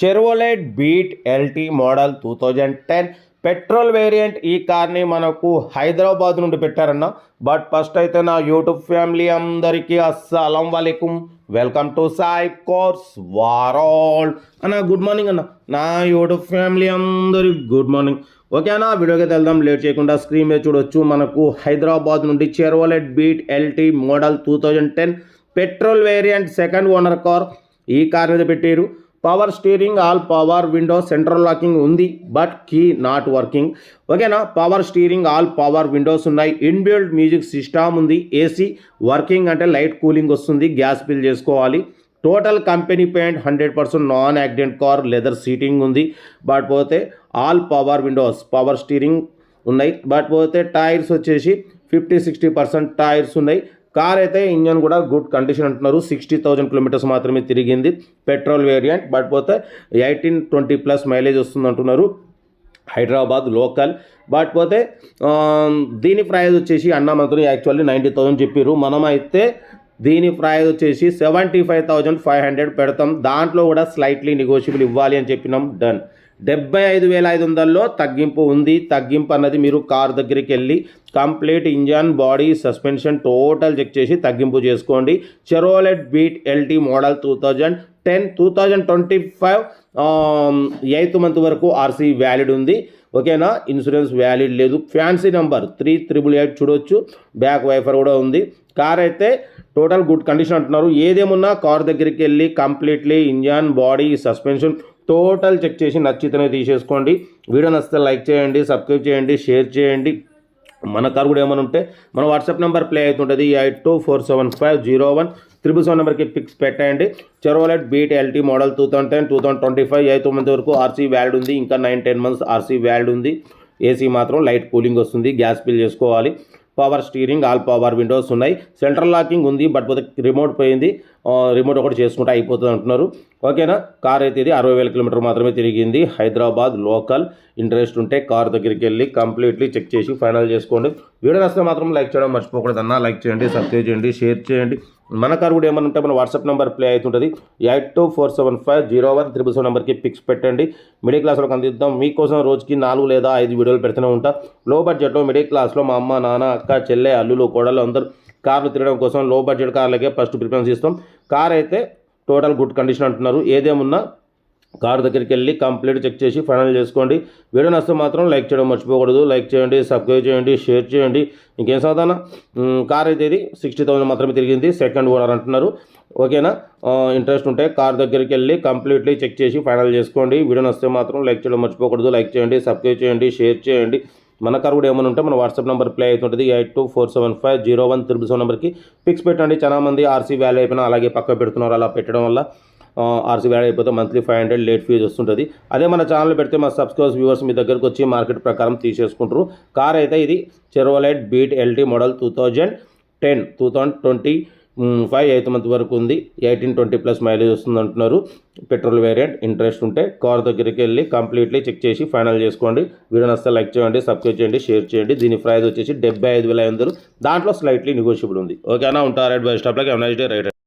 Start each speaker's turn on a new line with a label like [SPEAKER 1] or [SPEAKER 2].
[SPEAKER 1] Chevrolet Beat LT model two thousand ten petrol variant ఈ కార్ని మనకు హైదరాబాద్ నుండి పెట్టారన్న. బట్ ఫస్ట్ అయితే నా యూట్యూబ్ ఫ్యామిలీ అందరికీ అస్సలం వాలేకుం. వెల్కమ్ టు సాయి కోర్స్ వారాల్ అన్న గుడ్ మార్నింగ్ అన్న. నా యూట్యూబ్ ఫ్యామిలీ అందరికి గుడ్ మార్నింగ్ ఓకేనా వీడియోకి వెళ్దాం. లేట్ చేయకుండా స్క్రీన్ మీద చూడొచ్చు. మనకు హైదరాబాద్ నుండి Chevrolet Beat LT model two thousand ten petrol variant second owner car ఈ కార్ మీద పెట్టారు. Power steering all power window central locking ఉంది బట్ కీ నాట్ వర్కింగ్. ఓకేనా? Power steering all power windows ఉన్నాయి. ఇన్బిల్డ్ మ్యూజిక్ సిస్టమ్ ఉంది. AC working అంటే light cooling వస్తుంది. Gas bill చేసుకోవాలి. Total company paint hundred percent non accident car leather seating ఉంది. But పోతే all power windows power steering ఉన్నాయి. But పోతే tyres వచ్చేసి ఫిఫ్టీ సిక్స్టీ పర్సెంట్ టైర్స్ ఉన్నాయి. కార్ అయితే ఇంజన్ కూడా గుడ్ కండిషన్ అంటున్నారు. సిక్స్టీ థౌజండ్ కిలోమీటర్స్ మాత్రమే తిరిగింది. పెట్రోల్ వేరియంట్ బట్ పోతే ఎయిటీన్ ట్వంటీ ప్లస్ మైలేజ్ వస్తుంది అంటున్నారు. హైదరాబాద్ లోకల్. బట్ పోతే దీని ప్రైజ్ వచ్చేసి అన్న మంత్రి యాక్చువల్లీ నైంటీ థౌసండ్ చెప్పారు మనం అయితే దీని ప్రైజ్ వచ్చేసి seventy five thousand five hundred పెడతాం. దాంట్లో కూడా స్లైట్లీ నెగోషియబుల్ ఇవ్వాలి అని చెప్పినాం. డన్. డెబ్బై ఐదు వేల ఐదు వందల్లో తగ్గింపు ఉంది. తగ్గింపు అన్నది మీరు కార్ దగ్గరికి వెళ్ళి complete engine body suspension total check చేసి తగ్గింపు చేసుకోండి. Chevrolet Beat LT model two thousand ten two thousand twenty five eighth month వరకు ఆర్సీ వ్యాలిడ్ ఉంది. ఓకేనా? ఇన్సూరెన్స్ వ్యాలిడ్ లేదు. Fancy number three triple eight చూడొచ్చు. బ్యాక్ వైఫర్ కూడా ఉంది. కార్ అయితే టోటల్ గుడ్ కండిషన్ అంటున్నారు. ఏదేమున్నా కార్ దగ్గరికి వెళ్ళి completely engine body suspension total check చేసి నచ్చితేనే తీసేసుకోండి. వీడియో నచ్చితే లైక్ చేయండి సబ్స్క్రైబ్ చేయండి షేర్ చేయండి. మన కార్ కూడా ఏమైనా ఉంటే మన వాట్సాప్ నెంబర్ ప్లే అవుతుంటుంది. Eight two four seven five zero one triple seven నెంబర్కి పిక్స్ పెట్టండి Chevrolet Beat LT model two thousand ten two thousand twenty five eighth month వరకు ఆర్సీ వ్యాల్డ్ ఉంది. ఇంకా nine ten months RC valid ఉంది. AC మాత్రం light cooling వస్తుంది. Gas bill చేసుకోవాలి. Power steering all power windows ఉన్నాయి. Central locking ఉంది but పోతే రిమోట్ పోయింది. రిమోట్ ఒకటి చేసుకుంటే అయిపోతుంది అంటున్నారు. ఓకేనా? కార్ అయితే ఇది అరవై వేల కిలోమీటర్ మాత్రమే తిరిగింది. హైదరాబాద్ లోకల్. ఇంట్రెస్ట్ ఉంటే కార్ దగ్గరికి వెళ్ళి కంప్లీట్లీ చెక్ చేసి ఫైనల్ చేసుకోండి. వీడియో నచ్చితే మాత్రం లైక్ చేయడం మర్చిపోకూడదు అన్న లైక్ చేయండి సబ్స్క్రైబ్ చేయండి షేర్ చేయండి. మన కార్ కూడా ఏమైనా ఉంటే మన వాట్సాప్ నెంబర్ ప్లే అవుతుంటుంది. Eight two four seven five zero one triple seven నెంబర్కి పిక్స్ పెట్టండి. మిడిల్ క్లాస్లోకి అందిద్దాం. మీకోసం రోజుకి నాలుగు లేదా ఐదు వీడియోలు పెడుతూనే ఉంటా. లో బడ్జెట్లో మిడిల్ క్లాస్లో మా అమ్మ నాన్న అక్క చెల్లె అల్లులు కోడలు అందరూ కార్లు తిరగడం కోసం లో బడ్జెట్ కార్లకే ఫస్ట్ ప్రిఫరెన్స్ ఇస్తాం. కార్ అయితే టోటల్ గుడ్ కండిషన్ అంటున్నారు. ఏదేమున్నా కార్ దగ్గరికి వెళ్ళి కంప్లీట్ చెక్ చేసి ఫైనల్ చేసుకోండి. వీడియో నష్టం మాత్రం లైక్ చేయడం మర్చిపోకూడదు. లైక్ చేయండి సబ్స్క్రైబ్ చేయండి షేర్ చేయండి. ఇంకేం సాధారణ కార్ అయితే ఇది సిక్స్టీ థౌసండ్ మాత్రమే తిరిగింది. సెకండ్ ఓనర్ అంటున్నారు. ఓకేనా? ఇంట్రెస్ట్ ఉంటే కార్ దగ్గరికి వెళ్ళి కంప్లీట్లీ చెక్ చేసి ఫైనల్ చేసుకోండి. వీడియో నచ్చితే మాత్రం లైక్ చేయడం మర్చిపోకూడదు. లైక్ చేయండి సబ్స్క్రైబ్ చేయండి షేర్ చేయండి. మన కార్ కూడా ఏమైనా ఉంటే మన వాట్సాప్ నెంబర్ ప్లే అవుతుంటుంది. Eight two four seven five zero one triple seven నెంబర్కి పిక్స్ పెట్టండి. చాలా మంది ఆర్సీ వ్యాలీ అయిపోయినా అలాగే పక్క పెడుతున్నారు. అలా పెట్టడం వల్ల ఆర్సీ వ్యాలీ అయిపోతే monthly five hundred late fees వస్తుంటుంది. అదే మన ఛానల్ పెడితే మా సబ్స్క్రైబర్స్ వ్యూవర్స్ మీ దగ్గరకు వచ్చి మార్కెట్ ప్రకారం తీసేసుకుంటారు. కార్ అయితే ఇది Chevrolet Beat LT model two thousand ten two thousand twenty five eighth month వరకు ఉంది. ఎయిటీన్ ట్వంటీ ప్లస్ మైలేజ్ వస్తుంది అంటున్నారు. పెట్రోల్ వేరియంట్ ఇంట్రెస్ట్ ఉంటే కార్ దగ్గరికి వెళ్ళి కంప్లీట్లీ చెక్ చేసి ఫైనల్ చేసుకోండి. వీడియో నస్తే లైక్ చేయండి సబ్స్క్రైబ్ చేయండి షేర్ చేయండి. దీని ప్రైస్ వచ్చేసి డెబ్బై ఐదు వేల ఐదు దాంట్లో స్లైట్లీ నెగోషియబుల్ ఉంది. ఓకేనా ఉంటారు రైట్ బై స్టాప్లకి నైస్ డే రైట్